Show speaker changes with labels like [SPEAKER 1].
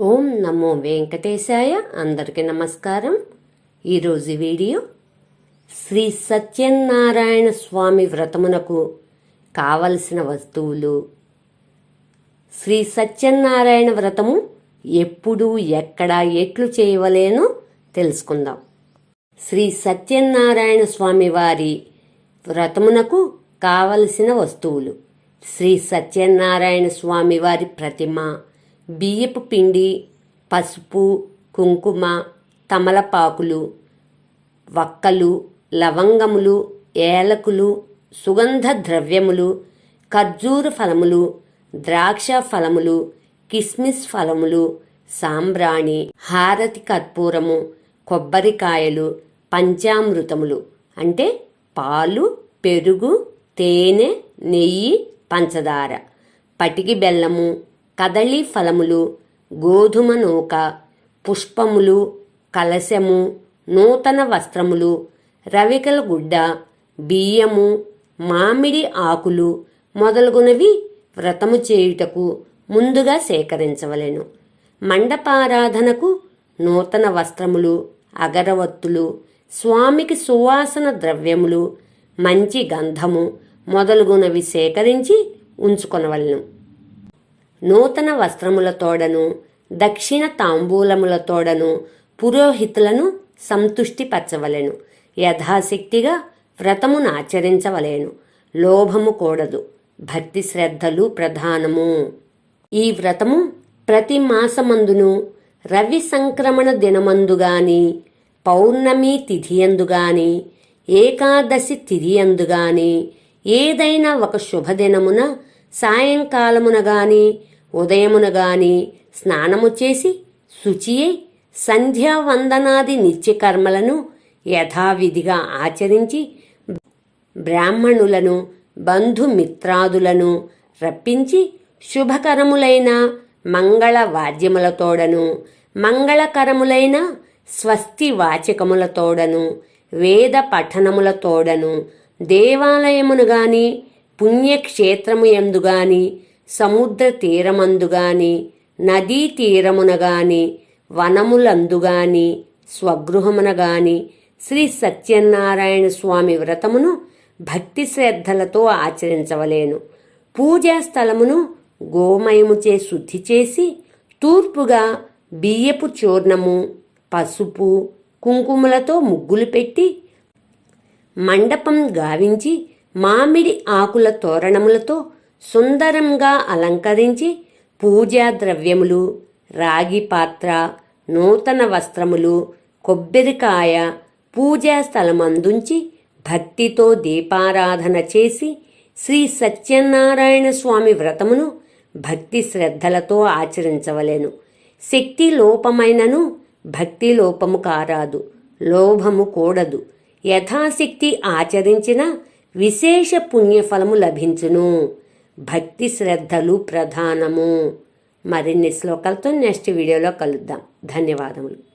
[SPEAKER 1] ఓం నమో వెంకటేశాయ. అందరికీ నమస్కారం. ఈరోజు వీడియో శ్రీ సత్యనారాయణ స్వామి వ్రతమునకు కావలసిన వస్తువులు. శ్రీ సత్యనారాయణ వ్రతము ఎప్పుడు ఎక్కడ ఎట్లు చేయవలేనో తెలుసుకుందాం. శ్రీ సత్యనారాయణ స్వామి వారి వ్రతమునకు కావలసిన వస్తువులు. శ్రీ సత్యనారాయణ స్వామి వారి ప్రతిమ బియ్యపు పిండి పసుపు కుంకుమ తమలపాకులు వక్కలు లవంగములు ఏలకులు సుగంధ ద్రవ్యములు ఖర్జూర ఫలములు ద్రాక్ష ఫలములు కిస్మిస్ ఫలములు సాంబ్రాణి హారతి కర్పూరము కొబ్బరికాయలు పంచామృతములు. అంటే పాలు పెరుగు తేనె నెయ్యి పంచదార. పటికి బెల్లము కదళీ ఫలములు గోధుమ నూక పుష్పములు కలశము నూతన వస్త్రములు రవికల గుడ్డ బియ్యము మామిడి ఆకులు మొదలగునవి వ్రతము చేయుటకు ముందుగా సేకరించవలెను. మండపారాధనకు నూతన వస్త్రములు అగరవత్తులు స్వామికి సువాసన ద్రవ్యములు మంచి గంధము మొదలుగునవి సేకరించి ఉంచుకొనవలను. నూతన వస్త్రములతోడను దక్షిణ తాంబూలములతోడను పురోహితులను సంతుష్టిపరచవలెను. యథాశక్తిగా వ్రతమును ఆచరించవలేను. లోభము కూడదు. భక్తి శ్రద్ధలు ప్రధానము. ఈ వ్రతము ప్రతి మాసమందును రవి సంక్రమణ దినమందుగాని పౌర్ణమి తిథియందుగాని ఏకాదశి తిథియందుగాని ఏదైనా ఒక శుభదినమున సాయంకాలమున గాని ఉదయమున గాని స్నానము చేసి శుచియై సంధ్యావందనాది నిత్యకర్మలను యథావిధిగా ఆచరించి బ్రాహ్మణులను బంధుమిత్రాదులను రప్పించి శుభకరములైన మంగళ వాద్యములతోడను మంగళకరములైన స్వస్తి వాచకములతోడను వేద పఠనములతోడను దేవాలయమును గాని పుణ్యక్షేత్రము ఎందుగాని సముద్ర తీరమందుగాని నదీ తీరమున గాని వనములందు స్వగృహమున గాని శ్రీ సత్యనారాయణ స్వామి వ్రతమును భక్తి శ్రద్ధలతో ఆచరించవలేను. పూజా స్థలమును గోమయముచే శుద్ధి చేసి తూర్పుగా బియ్యపు చూర్ణము పసుపు కుంకుమలతో ముగ్గులు పెట్టి మండపం గావించి మామిడి ఆకుల తోరణములతో సుందరంగా అలంకరించి పూజా ద్రవ్యములు రాగి పాత్ర నూతన వస్త్రములు కొబ్బరికాయ పూజా స్థలమందుంచి భక్తితో దీపారాధన చేసి శ్రీ సత్యనారాయణ స్వామి వ్రతమును భక్తి శ్రద్ధలతో ఆచరించవలెను. శక్తి లోపమైనను భక్తి లోపము కారాదు లోభము కూడదు. యథాశక్తి ఆచరించిన విశేష పుణ్యఫలము లభించును. భక్తి శ్రద్ధలు ప్రధానము. మరిన్ని శ్లోకాలతో నెక్స్ట్ వీడియోలో కలుద్దాం. ధన్యవాదములు.